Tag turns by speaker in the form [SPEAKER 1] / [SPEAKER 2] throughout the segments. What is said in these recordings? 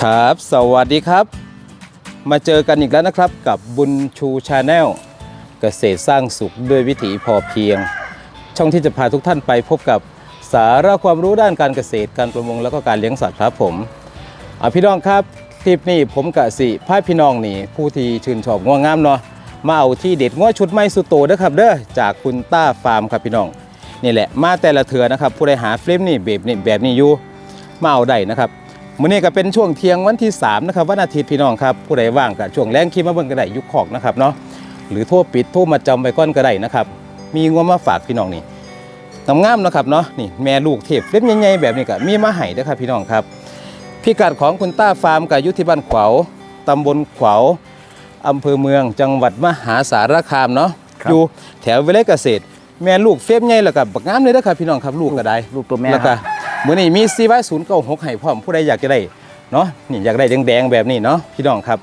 [SPEAKER 1] ครับ สวัสดีครับ มาเจอกันอีกแล้วนะครับกับบุญชูชาแนลเกษตรสร้างสุขด้วยวิถีพอเพียง ช่องที่จะพาทุกท่านไปพบกับสาระความรู้ด้านการเกษตรการประมงแล้วก็การเลี้ยงสัตว์ครับผมอพี่น้องครับคลิปนี้ผมกะสิพาพี่น้องนี่ผู้ที่ชื่นชอบง่วงงามเนาะมาเอาที่เด็ดง่วชุดไม่สุโตเด้อครับเด้อจากคุณต้าฟาร์มครับพี่น้องนี่แหละมาแต่ละเถือนะครับผู้ใดหาฟิล์มนี่แบบนี้แบบนี้อยู่มาเอาได้นะครับ มื้อนี้ก็เป็นช่วงเที่ยงวันที่3นะครับวันอาทิตย์พี่น้องครับผู้ใดว่างก็ช่วงแรงคิดมาเบิ่งก็ได้ยุคขอกนะครับเนาะหรือโทรปิดโทรมาจำไปก้อนก็ได้นะครับ มีงวมาฝากพี่น้องนี่งามๆนะครับเนาะนี่แม่ลูกเทพเล็บใหญ่ๆแบบนี้ก็มีมาให้เด้อครับพี่น้องครับพิกัดของคุณต้าฟาร์มก็อยู่ที่บ้านขวาวตำบลขวาวอำเภอเมืองจังหวัดมหาสารคามเนาะ
[SPEAKER 2] ครับ
[SPEAKER 1] อยู่แถววิเลยเกษตร แม่ลูกเฟรมใหญ่แล้วก็บักงามเลยนะครับพี่น้องครับลูกก็ได้
[SPEAKER 2] ลูกตัวแม่
[SPEAKER 1] แล้ว
[SPEAKER 2] ค
[SPEAKER 1] ก็
[SPEAKER 2] รับ
[SPEAKER 1] มื้อนี้มีซีไว้ศูนย์เก้าหกให้พร้อมผู้ใดอยากจะได้เนาะนี่อยากได้แดงๆแบบนี้เนาะพี่น้องครับ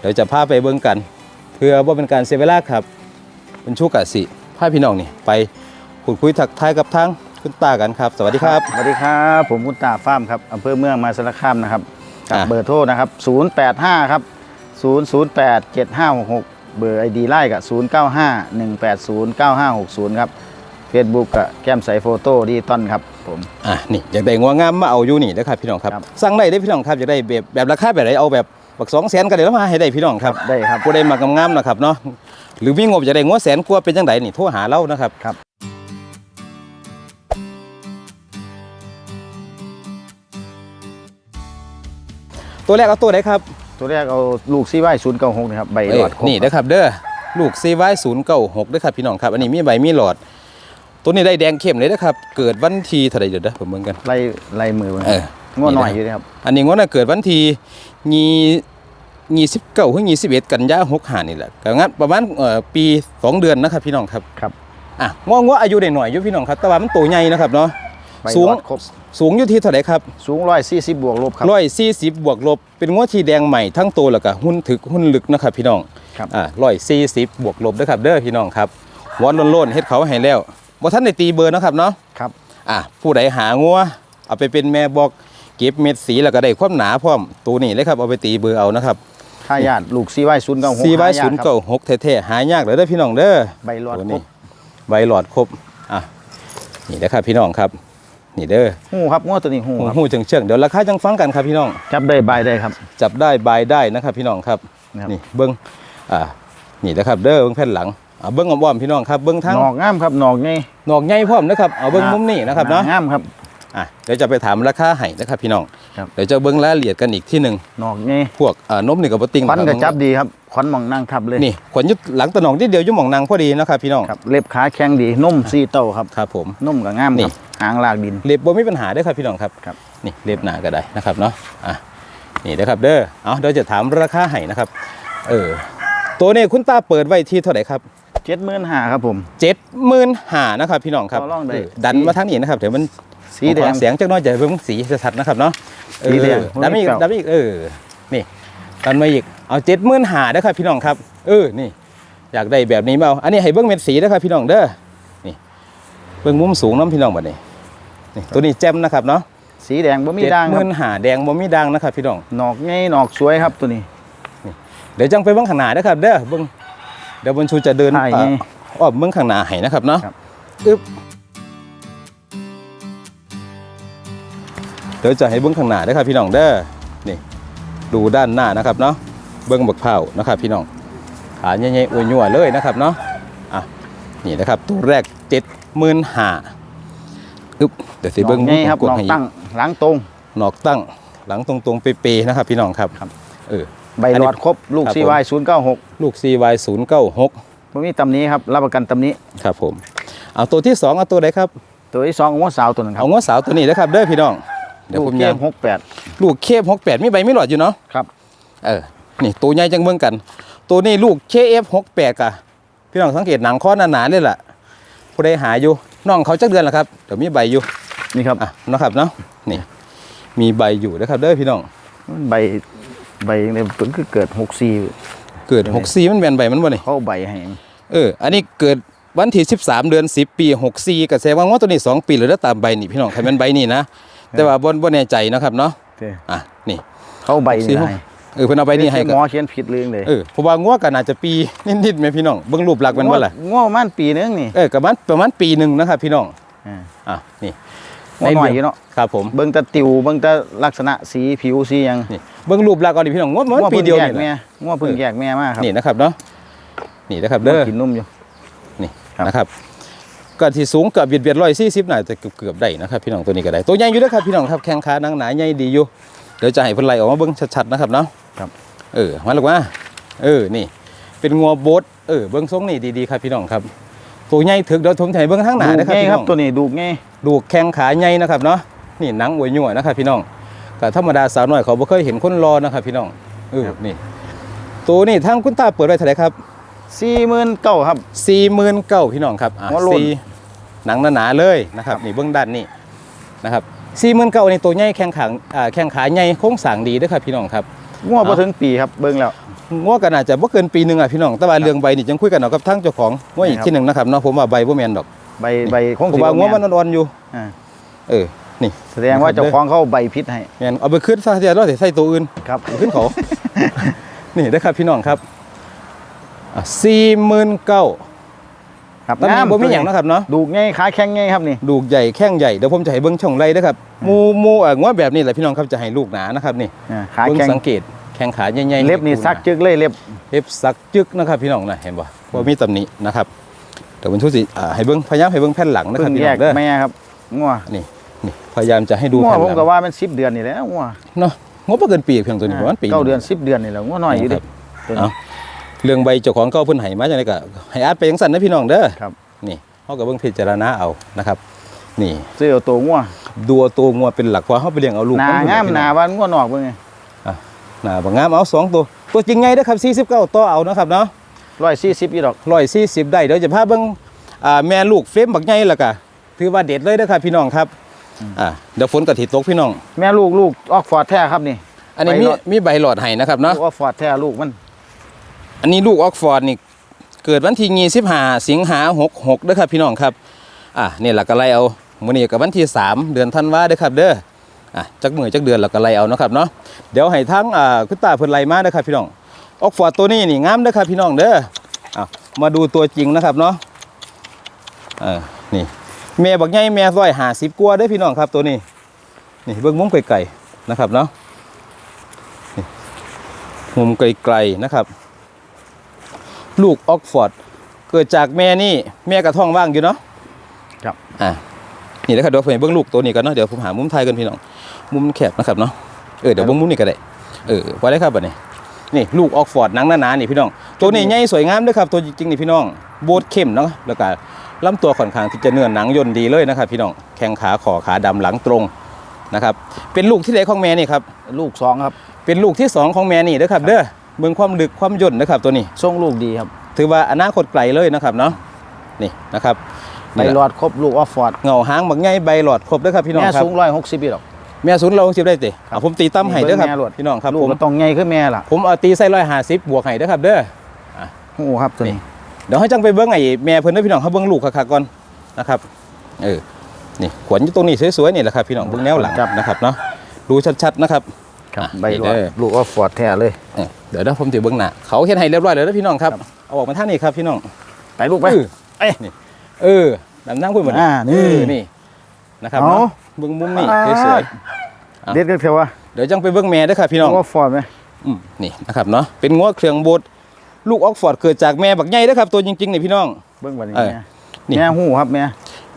[SPEAKER 1] เดี๋ยวจะพาไปเบิ่งกัน เพื่อว่าเป็นการเสียเวลาครับเป็นชูกะสิพาพี่น้องนี่ไปพูดคุยทักทายกับทางคุณตากันครับ สวัสดีครับ
[SPEAKER 2] สวัสดีครับ ผมคุณตาฟ้าร์มครับอำเภอเมืองมหาสารคามนะครับกับ
[SPEAKER 1] อะ
[SPEAKER 2] เบอร์โทรนะครับ 085 ครับ 008 7566 เบอร์ ID ไล่กับ095 180 9560 ครับเฟซบุ๊กกับแก้มใสโฟโต้ดีต้นครับ ผม
[SPEAKER 1] อะนี่อยากได้งัวงามมาเอาอยู่นี่นะครับพี่น้องครับ
[SPEAKER 2] ครับ
[SPEAKER 1] สั่งได้ได้อพี่น้องครับอยากได้แบบแบบราคาแบบไหนเอาแบบบักสองแสนก็ได้แล้วมาให้ได้พี่น้องครับ
[SPEAKER 2] ได้ครับ
[SPEAKER 1] ผู้ใดมางามๆนะครับเนาะหรือมีงบจะได้งัวแสนกว่าเป็นจังไดนี่โทรหาเรานะครับ
[SPEAKER 2] ครับ
[SPEAKER 1] ตัวแรกเอาตัวไหนครับ
[SPEAKER 2] ตัวแรกเอาลูกซีไว้096นะครับใบหลอดครบ
[SPEAKER 1] นี่นะครับเด้อลูกซีไว้ศูนย์เก้าหกด้วยครับพี่น้องครับอันนี้มีใบมีหลอด ตัวนี้ได้แดงเข้มเลยนะครับ เกิดวันที่เท่าไหรเดี๋ยวเด้อผมเบิ่งกัน
[SPEAKER 2] ไล่ไล่มือมัน
[SPEAKER 1] เออ
[SPEAKER 2] ง้อหน่อย
[SPEAKER 1] นี่นะ
[SPEAKER 2] อยู่นะครับ
[SPEAKER 1] อันนี้งวดน่ะเกิดวันที่ยี่ยี่สิบเก้าถึงยี่สิบเอ็ดกันยาหกห้านี่แหละก็งั้นประมาณเอ่อปีสองเดือนนะครับพี่น้องครับ
[SPEAKER 2] ครับ
[SPEAKER 1] อะงวงวอายุได้หน่อยอยู่พี่น้องครับ แต่ว่ามันโตใหญ่นะครับเนาะ
[SPEAKER 2] ใบ
[SPEAKER 1] สู
[SPEAKER 2] ห
[SPEAKER 1] ง
[SPEAKER 2] ลอดครบ
[SPEAKER 1] สูงอยู่ที่เท่าไหร่ครับ
[SPEAKER 2] สูง140บวกลบครับ
[SPEAKER 1] ร้อยสี่สิบบวกลบเป็นงวดที่แดงใหม่ทั้งโตแล้วก็หุ้นถึกหุ้นลึกนะครับพี่น้อง
[SPEAKER 2] ครับ
[SPEAKER 1] อ่าร้อยสี่สิบบวกลบเด้อครับเด้อพี่น้องครับวอนโล้นๆเฮ็ดเขาให้แล้ว บ่ท่านได้ตีเบอร์เนาะครับเนาะ
[SPEAKER 2] ครับ
[SPEAKER 1] อะผู้ใดหางัวเอาไปเป็นแม่บอกเก็บเม็ดสีแล้วก็ได้ความหนาพร้อมตัวนี้เลยครับเอาไปตีเบอร์เอานะครับ
[SPEAKER 2] ถ้าญาติลูกซีไว้096
[SPEAKER 1] สี่ใบ
[SPEAKER 2] หายาก
[SPEAKER 1] ศูนย์
[SPEAKER 2] ครับ
[SPEAKER 1] เก้าหกแท้ๆหายากเลยเด้อพี่น้องเด้อ
[SPEAKER 2] ใบหลอด
[SPEAKER 1] ตัว
[SPEAKER 2] คร
[SPEAKER 1] นี้
[SPEAKER 2] บ
[SPEAKER 1] ใบหลอดครบอะนี่นะครับพี่น้องครับนี่เด้อ
[SPEAKER 2] หูครับง้อตัวนี้หู
[SPEAKER 1] หู
[SPEAKER 2] ครับ
[SPEAKER 1] หูเชิงๆเดี๋ยวราคาจังฟังกันครับพี่น้อง
[SPEAKER 2] จับได้ใบได้ครับ
[SPEAKER 1] จับได้บายได้นะครับพี่น้องครับ
[SPEAKER 2] นะครับ
[SPEAKER 1] นี่เบิ้งอ่านี่นะครับเด้อเบิ้งแผ่นหลัง อ่าเบิ้งอ้อมๆพี่น้องครับเบิ้งทั้ง
[SPEAKER 2] หนอกงามครับหนอกไง
[SPEAKER 1] หนอกใหญ่พร้อมนะครับเอาเบิ้งมุมนี้นะครับเนาะ
[SPEAKER 2] งามครับ
[SPEAKER 1] อะเดี๋ยวจะไปถามราคาให้นะครับพี่น้อง
[SPEAKER 2] ครับ
[SPEAKER 1] เดี๋ยวจะเบิ้งรายละเอียดกันอีกที่หนึ่ง
[SPEAKER 2] หนอกไง
[SPEAKER 1] พวกอ่านมนี่กับปติง
[SPEAKER 2] ควัน
[SPEAKER 1] นะ
[SPEAKER 2] กระ
[SPEAKER 1] ค
[SPEAKER 2] จั
[SPEAKER 1] รั
[SPEAKER 2] บดีครับควันหมองนั่งทับเลย
[SPEAKER 1] นี่ขวัญยุดหลังตะหนองที่เดียวอยุ่หมองนางพอดีนะครับพี่น้อง
[SPEAKER 2] ครับเล็บขาแข็งดีนุ่มซีเต้าครับ
[SPEAKER 1] ครับผม
[SPEAKER 2] นุ่มกับงาม
[SPEAKER 1] นี่
[SPEAKER 2] ครับหางลากดิน
[SPEAKER 1] เล็บบ่มีปัญหาเด้อครับพี่น้องครับ
[SPEAKER 2] ครับ
[SPEAKER 1] นี่เล็บหนาก็ได้นะครับเนาะอะนี่นะครับเด้อเอาเดี๋ยวจะถามราคาให้นะครับเออตัวนี้คุณตาเปิดไว้ที่เท่าไหร่ครับ
[SPEAKER 2] เจ็ดหมื่นห้าครับผม
[SPEAKER 1] เจ็ดหมื่นหานะครับพี่น้องครับ
[SPEAKER 2] ต่อรองได้
[SPEAKER 1] เออดันมาทางนี้นะครับเดี๋ยวมัน
[SPEAKER 2] สีแดง
[SPEAKER 1] เสียงจักหน้อยจะเพิ่มสีชัดๆนะครับเนาะเออ
[SPEAKER 2] สีแดง
[SPEAKER 1] ดันมาอีก
[SPEAKER 2] เก้า
[SPEAKER 1] ดันมาอีกเออนี่ดันมาอีกเอาเจ็ดหมื่นหานะครับพี่น้องครับ เออนี่ อยากได้แบบนี้มาเอาอันนี้ให้เบิ้งเม็ดสีนะครับพี่น้องเด้อนี่เบิ้งมุมสูงน้ำพี่น้องบัดนี้นี่ตัวนี้แจ่มนะครับเนาะ
[SPEAKER 2] สีแดงบ่มี
[SPEAKER 1] เจ็ด
[SPEAKER 2] ด่าง
[SPEAKER 1] ห
[SPEAKER 2] ครั
[SPEAKER 1] มื่
[SPEAKER 2] บ
[SPEAKER 1] นหาแดงบ่มีดังนะครับพี่น้อง
[SPEAKER 2] หนอกไงหนอกสวยครับตัวนี้
[SPEAKER 1] เดี๋ยวจังไปเบิ้งข้างหน้านะครับเด้อเบิ้ง เดี๋ยวบนชูจะเดิน
[SPEAKER 2] ถ่ายไง
[SPEAKER 1] เอ่ออ้อมเบิ้งข้างหน้าให้นะครับเนาะ
[SPEAKER 2] ครับ
[SPEAKER 1] อึ๊บเดี๋ยวจะให้เบิ้งข้างหน้าเด้อครับพี่น้องเด้อนี่ดูด้านหน้านะครับเนาะเบิ้งบักเผานะครับ พี่น้องขาใหญ่ๆอวยยัวเลยนะครับเนาะอะนี่นะครับตัวแรกเจ็ดหมื่นห้าอึ๊บเดี๋ยวสิ
[SPEAKER 2] หนอ
[SPEAKER 1] เบิ้
[SPEAKER 2] ก
[SPEAKER 1] ง
[SPEAKER 2] ไงครับ
[SPEAKER 1] ก
[SPEAKER 2] หนอก
[SPEAKER 1] ให้
[SPEAKER 2] ตั้งหลังตรง
[SPEAKER 1] หนอกตั้งหลังตรงๆเป๊ะๆนะครับ พี่น้องครับ
[SPEAKER 2] ครับ
[SPEAKER 1] เออ
[SPEAKER 2] ใบหลอดครบลูก
[SPEAKER 1] ครับ
[SPEAKER 2] ซี
[SPEAKER 1] ผม
[SPEAKER 2] วายศูนย์เก้าหก
[SPEAKER 1] ลูก CY 0 9 6
[SPEAKER 2] บ่มีตำหนี้ครับรับประกันตำหนี้
[SPEAKER 1] ครับผม เอาตัวที่2เอาตัวไหนครับ
[SPEAKER 2] ตัวที่สองของว่าสาวตัวนึงครั
[SPEAKER 1] เอา
[SPEAKER 2] บ
[SPEAKER 1] งวสาวตัวนี้นะครับเด้อพี่น้องเดี๋ยว
[SPEAKER 2] ลู
[SPEAKER 1] ผ
[SPEAKER 2] ก
[SPEAKER 1] ม
[SPEAKER 2] เก
[SPEAKER 1] ยัง
[SPEAKER 2] มหกแปด
[SPEAKER 1] ลูกเคฟ68มีใบมีหลอดอยู่เนาะ
[SPEAKER 2] ครับ
[SPEAKER 1] เออนี่ตัวใหญ่จังเบิ่งกัน ตัวนี้ลูก KF 68กะพี่น้องสังเกตหนังข้อหนาๆเลยล่ะผู้ใดหาอยู่น้องเขาจักเดือนแล้วครับเดี๋ยวมีใบอยู่
[SPEAKER 2] นี่ครับ
[SPEAKER 1] อะเนาะครับเนาะนี่ มีใบอยู่นะครับเด้อพี่น้อง
[SPEAKER 2] ใบ ใบเนี่ยเพิ่งคือเกิดหกสี่
[SPEAKER 1] เกิด64มันแม่นใบมันบ่นี่
[SPEAKER 2] เขาเอาใบให้
[SPEAKER 1] เอออันนี้เกิดวันที่13เดือน10ปี64ก็แสดงว่าตัวนี้2ปีหรือแล้วตามใบนี่พี่น้องใครเป็นใบนี่นะแต่ว่าบ่บ่แน่ใจนะครับเนาะ
[SPEAKER 2] โอเค
[SPEAKER 1] อะนี่
[SPEAKER 2] เขาใบ
[SPEAKER 1] สี่
[SPEAKER 2] นี่
[SPEAKER 1] ห
[SPEAKER 2] ให้
[SPEAKER 1] กเออเพิ่นเอาไปนี่ให้
[SPEAKER 2] ห
[SPEAKER 1] ก็
[SPEAKER 2] มอเขียนผิดเรื่องเลย
[SPEAKER 1] เออเพราะว่างัวก็น่าจะปีนิดๆแม่พี่น้องเบิ่งรูปลักษณ์มันว่าล่ะ
[SPEAKER 2] ง้อประมันปีนึงนี่
[SPEAKER 1] เออประมาณประมาณปีหนึงนะครับพี่น้อง
[SPEAKER 2] อ่า
[SPEAKER 1] อ่ะนี่
[SPEAKER 2] ง้อหน่อยอยู่เนาะ
[SPEAKER 1] ครับผม
[SPEAKER 2] เบิ่งแต่ติวเบิ่งแต่ลักษณะสีผิวสีหยัง
[SPEAKER 1] นี่เบิ่งรูปลักษณ์ก่อนดิพี่น้องงัวมัน
[SPEAKER 2] ง้อ
[SPEAKER 1] ปี
[SPEAKER 2] เพิ่ง
[SPEAKER 1] เดียว
[SPEAKER 2] แย
[SPEAKER 1] นี่
[SPEAKER 2] ก
[SPEAKER 1] แห
[SPEAKER 2] แม่
[SPEAKER 1] ละ
[SPEAKER 2] ง้อเพิ่งแยกแม่มาครับ
[SPEAKER 1] นี่นะครับเนาะนี่นะครับเด้อ
[SPEAKER 2] กินนุ่มอยู่
[SPEAKER 1] นี่
[SPEAKER 2] ครับ
[SPEAKER 1] นะครับก็ที่สูงเกือบเบียดเบียดร้อยสี่สิบน่าจะเกือบเกือบได้นะครับพี่น้องตัวนี้ก็ได้ตัวใหญ่อยู่เด้อครับพี่น้องครับแข้งขาหนังหนาใหญ่ดีอยู่เดี๋ยวจะให้เพิ่นไล่ออกมาเบิ่งชัดๆนะครับเนาะ
[SPEAKER 2] ครับ
[SPEAKER 1] เออมาลูกว่าเออนี่ เป็นงัวโบดเออเบิ่งทรงนี่ดีๆครับพี่น้องครับ ตัวใหญ่ถึกเดี๋ยวผมจะให้เบิ่งข้างหน้า
[SPEAKER 2] ดู
[SPEAKER 1] นะครับ
[SPEAKER 2] ง่าย
[SPEAKER 1] พี่
[SPEAKER 2] ค
[SPEAKER 1] น้
[SPEAKER 2] รับ
[SPEAKER 1] อง
[SPEAKER 2] ตัวนี้ดูง่าย
[SPEAKER 1] ดูแข้งขาใหญ่นะครับเนาะนี่หนังอวยยั่วนะครับพี่น้องก็ธรรมดาสาวน้อยเขาบ่เคยเห็นคนรอนะครับพี่น้องเออนี่ตัวนี้ทางคุณตาเปิดไว้เท่าไหร่ครับ
[SPEAKER 2] สี่หมื่นเก้าครับ
[SPEAKER 1] สี่หมื่นเก้าพี่น้องครับอะ
[SPEAKER 2] หัวโล้น
[SPEAKER 1] สี่หนังหนาๆเลยนะครับนี่เบื้องด้านนี่นะครับสี่หมื่นเก้านี่ตัวใหญ่แข้งขาอ่าแข้งขาใหญ่โค้งสร้างดีเด้วยครับพี่น้องครับ
[SPEAKER 2] ง้อ
[SPEAKER 1] เอา
[SPEAKER 2] บ่ถึงปีครับเบิ่งแล้ว
[SPEAKER 1] ง้อกันอาจจะบ่เกินปีหนึ่งอะพี่น้องแต่ว่าเรื่องใบนี่จังคุยกันเอากับทั้งเจ้าของง้ออีก
[SPEAKER 2] ครับ
[SPEAKER 1] ที่หนึ่งนะครับเนาะผมว่าใบบ่แม่นดอก
[SPEAKER 2] ใบใบคง
[SPEAKER 1] ผม
[SPEAKER 2] สิ
[SPEAKER 1] ว่า
[SPEAKER 2] บ่
[SPEAKER 1] ง้อ
[SPEAKER 2] แม่
[SPEAKER 1] มันอ่อนๆอยู่
[SPEAKER 2] อ่า
[SPEAKER 1] เออนี่
[SPEAKER 2] แสดงว่าเจ้าของเขาใบพิษให้
[SPEAKER 1] แม่นเอาไปขึ้นซะเดี๋ยวเราสิใส่ตัวอื่น
[SPEAKER 2] ครับ
[SPEAKER 1] เอาขึ้นเขานี่เด้อครับพี่น้องครับอะสี่หมื่นเก้า
[SPEAKER 2] ครับ
[SPEAKER 1] ตอนนี้บ่มีหยัง
[SPEAKER 2] ตัว
[SPEAKER 1] นะครับเนาะ
[SPEAKER 2] ดูง่ายขาแข็งง่ายครับนี่
[SPEAKER 1] ลูกใหญ่แข้งใหญ่เดี๋ยวผมจะให้เบิ้งช่องไรนะครับหมูหมูเอ่อง้อแบบนี้แหละพี่น้องครับจะให้ลูกหนานะครับนี่
[SPEAKER 2] อ่าขา
[SPEAKER 1] เบิ้ง
[SPEAKER 2] แข็ง
[SPEAKER 1] สังเกตแข้งขาใหญ่ๆ
[SPEAKER 2] เล็บนี่ซักจึกเลยเล็บ
[SPEAKER 1] เล็บสักจึกนะครับพี่น้องนะเห็นบ่ว่ามีตำหนินะครับเดี๋ยวผมช่วยสิอ่าให้เบิ้งพยายามให้เบิ้งแผ่นหลังนะค
[SPEAKER 2] เพิ่
[SPEAKER 1] รับ
[SPEAKER 2] ง
[SPEAKER 1] พี่
[SPEAKER 2] แย
[SPEAKER 1] น้อกงเด้อ
[SPEAKER 2] แม่ครับงัว
[SPEAKER 1] นี่นี่พยายามจะให้ดู
[SPEAKER 2] งัว
[SPEAKER 1] แผ่น
[SPEAKER 2] ผม
[SPEAKER 1] หลัง
[SPEAKER 2] ก็ว่ามัน10เดือนนี่แหละงัว
[SPEAKER 1] เนาะงบบ่เกินปีเพียงตัวนี้ประมาณปี
[SPEAKER 2] เก้าเดือน10เดือนนี่แหละงัวน้อยอยู่ดิตัวนี้
[SPEAKER 1] เอาเรื่องใบเจ้าของเก่าเพิ่นให้มาจังไดก็ให้อาร์ตไปจังซั่นนะพี่น้องเด้อ
[SPEAKER 2] ครับ
[SPEAKER 1] นี่เฮาก็เบิ่งพิจารณาเอานะครับนี่
[SPEAKER 2] ซื้อเอาตัวงัว
[SPEAKER 1] ดูเอาตัวงัวเป็นหลักเพราะเฮาไปเลี้ยงเอาลูก
[SPEAKER 2] หนา
[SPEAKER 1] มัน
[SPEAKER 2] งาม
[SPEAKER 1] พี่
[SPEAKER 2] ห
[SPEAKER 1] น้
[SPEAKER 2] นา
[SPEAKER 1] อง
[SPEAKER 2] วันงัวนอกเบิ่งไง
[SPEAKER 1] หนาบางงามเอาสองตัว ตัวจริงไงเด้อครับ49ต่อเอานะครับเนาะ
[SPEAKER 2] 140อีดอก
[SPEAKER 1] 140ได้เดี๋ยวจะพาเบิ่งอ่าแม่ลูกเฟรมบักใหญ่แล้วก็ถือว่าเด็ดเลยเด้อครับพี่น้องครับอ่าเดี๋ยวฝนก็สิตกพี่น้อง
[SPEAKER 2] แม่ลูกลูกออกฟอร์ดแท้ครับนี่
[SPEAKER 1] อันนี้มี
[SPEAKER 2] ใบหลอด
[SPEAKER 1] มีใบหลอดให้นะครับเนาะ
[SPEAKER 2] ลูกออกฟอร์ดแท้ลูกมัน
[SPEAKER 1] อันนี้ลูกออกฟอร์ดนี่เกิดวันที่25สิงหา66เด้อครับพี่น้องครับอ่านี่ล่ะก็ไล่เอามื้อนี้ก็วันที่3เดือนธันวาเด้อครับเด้อ อะจักมื้อจักเดือนแล้วก็ไล่เอาเนาะครับเนาะเดี๋ยวให้ทั้งอ่าคุณตาเพิ่นไล่มาเด้อครับพี่น้องออกฟอร์ดตัวนี้นี่งามเด้อครับพี่น้องเด้ออะมาดูตัวจริงนะครับเนาะเออนี่แม่บักใหญ่แม่ร้อย50กว่าเด้อพี่น้องครับตัวนี้นี่เบิ่งมุมไกลๆนะครับเนาะนี่มุมไกลๆนะครับ ลูกออกฟอร์ดเกิดจากแม่นี่แม่กระท้องว่างอยู่เนาะ
[SPEAKER 2] ครับ
[SPEAKER 1] อ่า นี่นะครับเดี๋ยวผมให้เบิ้งลูกตัวนี้กันเนาะเดี๋ยวผมหามุมไทยกันพี่น้องมุมแคบนะครับเนาะเออเดี๋ยวเบิ้งมุมนี้ก็ได้เออไว้ได้ครับบัดนี้นี่ลูกออกฟอร์ดหนังหนาๆนี่พี่น้อง ตัวนี้ใหญ่สวยงามด้วยครับตัวจริงๆนี่พี่น้องโบดเข้มเนาะแล้วก็ลำตัวค่อนข้างที่จะเนื้อหนังย่นดีเลยนะครับ พี่น้องแข้งขาขอขาดำหลังตรงนะครับเป็นลูกที่ไหนของแม่นี่ครับ
[SPEAKER 2] ลูกสองครับ
[SPEAKER 1] เป็นลูกที่สองของแม่นี่เด้อครับเด้อเบิ่งความลึกความย่นนะครับตัวนี้
[SPEAKER 2] ทรงลูกดีครับ
[SPEAKER 1] ถือว่าอนาคตไกลเลยนะครับเนาะนี่นะครับ
[SPEAKER 2] ใบหลอดครบลูกออกฟอร์ด
[SPEAKER 1] เงาหางบักใหญ่ใบหลอดครบเด้อครับพี่น้อง
[SPEAKER 2] แม่
[SPEAKER 1] ครับ
[SPEAKER 2] สูง160อีดอก
[SPEAKER 1] แม่ศูนย์เราสิบได้ติอะผมตีตั้มให้เด้อครับ
[SPEAKER 2] แม่หลวด
[SPEAKER 1] พี่น้องครับ
[SPEAKER 2] ลูก
[SPEAKER 1] ผม
[SPEAKER 2] ก็ต้องใหญ่คือแม่ล่ะ
[SPEAKER 1] ผมเอาตีใส่ร้อยห้าสิบบวกให้เด้อครับเด้อ
[SPEAKER 2] โอ้ครับตัวนี้
[SPEAKER 1] เดี๋ยวให้จังไปเบิ้งไอ้แม่เพิ่นเด้อพี่น้องเขาเบิ้งลูกคักๆก่อนนะครับเออนี่ขวัญอยู่ตรงนี้สวยๆนี่แหละครับพี่น้องเบิ้งแนวหลัง
[SPEAKER 2] ครับ
[SPEAKER 1] นะครับเนาะดูชัดๆนะครับ
[SPEAKER 2] ครับ
[SPEAKER 1] อะ
[SPEAKER 2] ใบหลอด
[SPEAKER 1] นี่เด้อ
[SPEAKER 2] ลูกออกฟอร์ดแท้เลย
[SPEAKER 1] เออเดี๋ยวเดี๋ยวผมจะเบิ้งหน้าเขาเฮ็ดให้เรียบร้อยเลยเด้อพี่น้องครับเอาออกมาทางนี้ครับพี่น้อง
[SPEAKER 2] ไปลูกไป
[SPEAKER 1] เออ
[SPEAKER 2] เอ้ย
[SPEAKER 1] นี่ เออดำน้ำคุณเหมือน
[SPEAKER 2] อ่านี่
[SPEAKER 1] เออนี่นะครับ
[SPEAKER 2] เอา
[SPEAKER 1] เนาะเบิ้งมุมนี่
[SPEAKER 2] อ่า
[SPEAKER 1] สวยอะ
[SPEAKER 2] เด็ดก็เถอะวะ
[SPEAKER 1] ๆเดี๋ยวจังไปเบิ้งแม่เด้อครับพี่น้อง
[SPEAKER 2] ลูกออกฟอร์ดไหม
[SPEAKER 1] อืมนี่นะครับเนาะเป็นงัวเครื่องบดลูกออกฟอร์ดเกิดจากแม่บักใหญ่เด้อครับตัวจริงๆนี่พี่น้อง
[SPEAKER 2] เบิ่งบัดนี้
[SPEAKER 1] เออ
[SPEAKER 2] แม่
[SPEAKER 1] นี่
[SPEAKER 2] แม่หูครับแม่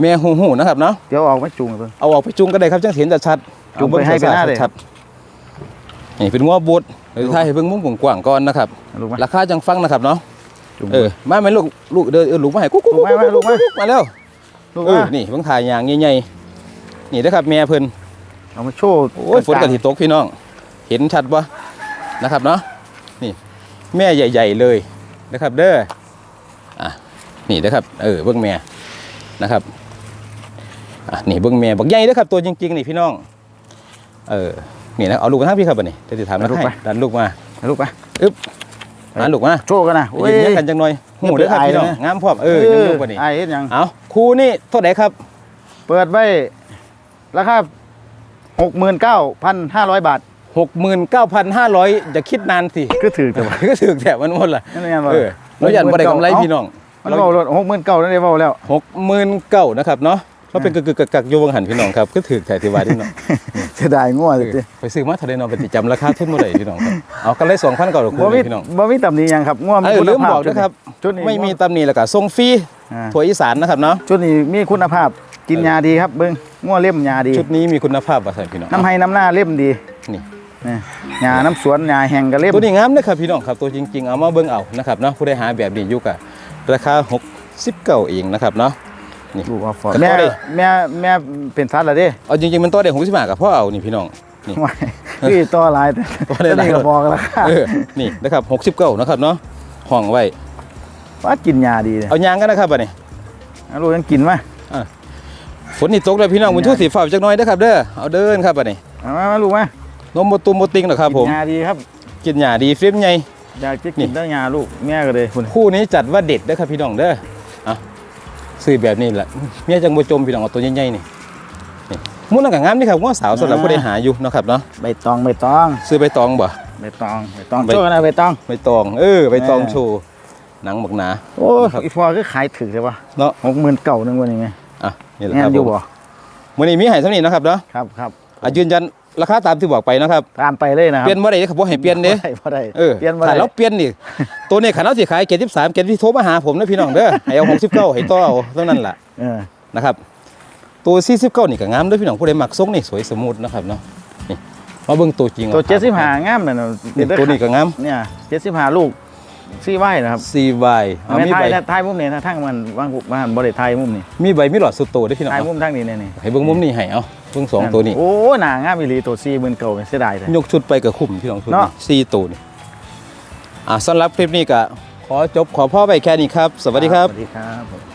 [SPEAKER 1] แม่หูหูนะครับเนาะ
[SPEAKER 2] เดี๋ยวเอามาจูงให้เบิ่ง
[SPEAKER 1] เอาออกไปจุงก็ได้ครับจังเห็นจะชัด
[SPEAKER 2] จุงไปให้ไปหน้าเลย
[SPEAKER 1] ชัดๆนี่เป็นงัวบดเดี๋ยวถ้าให้เบิ่งมุมกว้างๆก่อนนะครับ
[SPEAKER 2] ลูกมา
[SPEAKER 1] ราคาจังฟังนะครับเนาะ
[SPEAKER 2] จูง
[SPEAKER 1] เออมาไหมลูกลูกเดินเออลูกมาให้กุ๊กกุ๊ก
[SPEAKER 2] ลูกมามาลูกมา
[SPEAKER 1] มาแล้ว
[SPEAKER 2] ลูก
[SPEAKER 1] เออ
[SPEAKER 2] มา
[SPEAKER 1] นี่เบิ่งถ่ายยางใหญ่ๆนี่เด้อครับแม่เพิ่น
[SPEAKER 2] เอามาโชว์
[SPEAKER 1] โอ้ยฝนกะทิตกพี่น้อง เห็นชัดปะนะครับเนาะนี่ แม่ใหญ่ ๆเลยนะครับ เด้ออะนี่นะครับเออเบิ้งแม่นะครับอะนี่เบิ้งแม่บักใหญ่เด้อครับ ตัวจริงๆนี่พี่น้อง เออนี่นะเอาลูกมาทั้งพี่ครับบัดนี้จะติดถามนะให้ดันลูกมา
[SPEAKER 2] ให้ลูกไป
[SPEAKER 1] หาลูกมา
[SPEAKER 2] โชว์กันนะโอ้ย
[SPEAKER 1] ยืนเงี้ยกันจังหน่อยหูเด้อครับพี่น้อง
[SPEAKER 2] อายเลยนะ
[SPEAKER 1] งามพร้อมเออยังลูกกว่านี้
[SPEAKER 2] ไอ้เฮ็ดหยัง
[SPEAKER 1] เอาครูนี่เท่าไหร่ครับ
[SPEAKER 2] เปิดไว้ราคา69,500บาท
[SPEAKER 1] หกหมื่นเก้าพันห้าร้อยอย่าคิดนานสิ
[SPEAKER 2] ก็ถือแต่ว่า
[SPEAKER 1] ก็ถึงแถมมันหมดละ
[SPEAKER 2] นั่นแม่นบ่
[SPEAKER 1] เออเรายันบ่ได้กำไรพี่น้อง
[SPEAKER 2] มันเว้ารถหกหมื่นเก้านั่นได้เว้าแล้ว
[SPEAKER 1] หกหมื่นเก้านะครับเนาะ เราเป็นกึกกักกักๆอยู่วังหันพี่น้องครับก็ถือแถที่ว่าพี่น้อง
[SPEAKER 2] เสียดายงัวเลย
[SPEAKER 1] ไปซื้อมาท่าไดเนาะไปติจำราคาทุนบ่อได้พี่น้องครับเอากันเลยสองพันเก้าหรอก
[SPEAKER 2] บ่มี
[SPEAKER 1] พี่น้อง
[SPEAKER 2] บ่มีตำหนิยังครับงัวมี
[SPEAKER 1] เออ
[SPEAKER 2] คุณภาพ
[SPEAKER 1] บอกนะครับ
[SPEAKER 2] ชุดนี้
[SPEAKER 1] ไม่มีตำหนิแล้วก็ส่งฟรีถั่วอีสานนะครับเนาะ
[SPEAKER 2] ชุดนี้มีคุณภาพกินยาดีครับเบิ่งงัวงเล่มยาดี
[SPEAKER 1] ชุดนี้มีคุณภาพว่าใส่พี่น้อง
[SPEAKER 2] น้ำให้น้ำหน้าเล่มดี
[SPEAKER 1] นี่
[SPEAKER 2] นี่ยาน้ำสวนยาแห้งก็เล่ม
[SPEAKER 1] ตัวนี้งามนะครับพี่น้องครับตัวจริง ๆ เอามาเบิ่งเอานะครับเนาะผู้ใดหาแบบนี้อยู่กับราคา 69 เองนะครับเนาะ นี่
[SPEAKER 2] ลูกว่าฟอร์ด
[SPEAKER 1] แต่
[SPEAKER 2] แม่
[SPEAKER 1] ตัวนี้
[SPEAKER 2] แม่แม่เป็นสัตว์ละเด้
[SPEAKER 1] เอาจริงๆมันตัวได้65กับพ่อเอานี่พี่น้องนี่
[SPEAKER 2] ไม่คือตัวหลายแต่
[SPEAKER 1] ตัวได้หลาย
[SPEAKER 2] นี่ก็บอกแล้วค่ะ
[SPEAKER 1] เออนี่นะครับ69นะครับเนาะห้องไว้
[SPEAKER 2] ว่ากินยาดีเลย
[SPEAKER 1] เอายางกันนะครับบัดนี้
[SPEAKER 2] เอาลูกยังกินไหม
[SPEAKER 1] ฝนนี่ตกแล้วพี่น้องมันทุกสีฟ้าจักหน่อยนะครับเด้อเอาเดินครับบัดนี้
[SPEAKER 2] เอามามาลูกมาน
[SPEAKER 1] มบ่ตุมบ่ติงหรอกครับผม
[SPEAKER 2] กินยาดีครับ
[SPEAKER 1] กินหญ้าดีฟิล์มใหญ่
[SPEAKER 2] อยากจะ
[SPEAKER 1] นี่
[SPEAKER 2] กินได้ยาลูกแม่ก็เลยคุณ
[SPEAKER 1] คู่นี้จัดว่าเด็ดเด้อครับพี่น้องเด้อเอา ซื้อแบบนี้แหละเมียจังบ่จมพี่น้องเอาตัวใหญ่ๆนี่นี่มุ่นนั่นก็งามนี่ครับว่าสาวสำหรับผู้ใดหาอยู่เนาะครับเนาะ
[SPEAKER 2] ใบตองใบตอง
[SPEAKER 1] ซื้อใบตองบ่
[SPEAKER 2] ใบตองใบตอง
[SPEAKER 1] ใบ
[SPEAKER 2] โชว์กันนะใบตอง
[SPEAKER 1] ใบตองเออใบตองโชว์หนังหมกหนา
[SPEAKER 2] โอ้
[SPEAKER 1] ครับ
[SPEAKER 2] อีพอก็ขายถึกใช่ปะ
[SPEAKER 1] เนาะ
[SPEAKER 2] หกหมื่นเก่านึงวันนี้ไง
[SPEAKER 1] อะนี่แหละครับ
[SPEAKER 2] อยู่
[SPEAKER 1] ผม
[SPEAKER 2] บ่
[SPEAKER 1] มื้อนี้มีให้เท่านี้นะครับเนาะ
[SPEAKER 2] ครับครับ
[SPEAKER 1] อะยืนยัน ราคาตามที่บอกไปนะครับ
[SPEAKER 2] ตามไปเลยนะครับ
[SPEAKER 1] เปลี่ยนบ่ได้เด้อครับบ่ให้เปลี่ยนเด้
[SPEAKER 2] บ่ได้บ่ได้
[SPEAKER 1] เออ
[SPEAKER 2] เปลี่ยนบ่
[SPEAKER 1] ถ้า
[SPEAKER 2] ได้
[SPEAKER 1] เราเปลี่ยนนี่ตัวนี้ขันเราสิขาย73เกณฑ์ที่โทรมาหาผมนะพี่น้องเด้อให้เอา69ให้ต่อเอาเท่านั้นล่ะ
[SPEAKER 2] เออ
[SPEAKER 1] นะครับตัว49นี่ก็งามเด้วยพี่น้องผู้ใดมักทรงนี่สวยสมูทนะครับเนาะนี่มาเบิ่งตัวจริง
[SPEAKER 2] ตัว
[SPEAKER 1] อา
[SPEAKER 2] เจ็ดสิบห้างามเลยนะ
[SPEAKER 1] นี่ตัวนี้ก็งาม
[SPEAKER 2] เนี่ยเจ็ดสิบห้าลูกซี่ไหวนะครับ
[SPEAKER 1] CY เอา
[SPEAKER 2] แม่
[SPEAKER 1] มี
[SPEAKER 2] ไท
[SPEAKER 1] ใบ
[SPEAKER 2] ยนะไทยมุมนี้นะทั้งมันวางวางบริไทยมุมนี้
[SPEAKER 1] มีใบมีหลอดสุดโตเด้วยพี่น้อง
[SPEAKER 2] ไทย
[SPEAKER 1] เอา
[SPEAKER 2] มุมทั้งนี้เนี่ยนี่
[SPEAKER 1] ให้เบิ่งมุมนี้ให้เอา เบิ่งสองตัวนี้
[SPEAKER 2] โอ้หนางามอีหลีตัวซี่หมื่นเก่าเสียดายเลย
[SPEAKER 1] ยกชุดไปกับคุ้มพี่น้องชุด
[SPEAKER 2] เนาะ
[SPEAKER 1] นี้สี่ตัวนี่อ่าสำหรับคลิปนี้ก็ขอจบขอพ่อไปแค่นี้ครับ สวัสดีครับ
[SPEAKER 2] สวัสดีครับ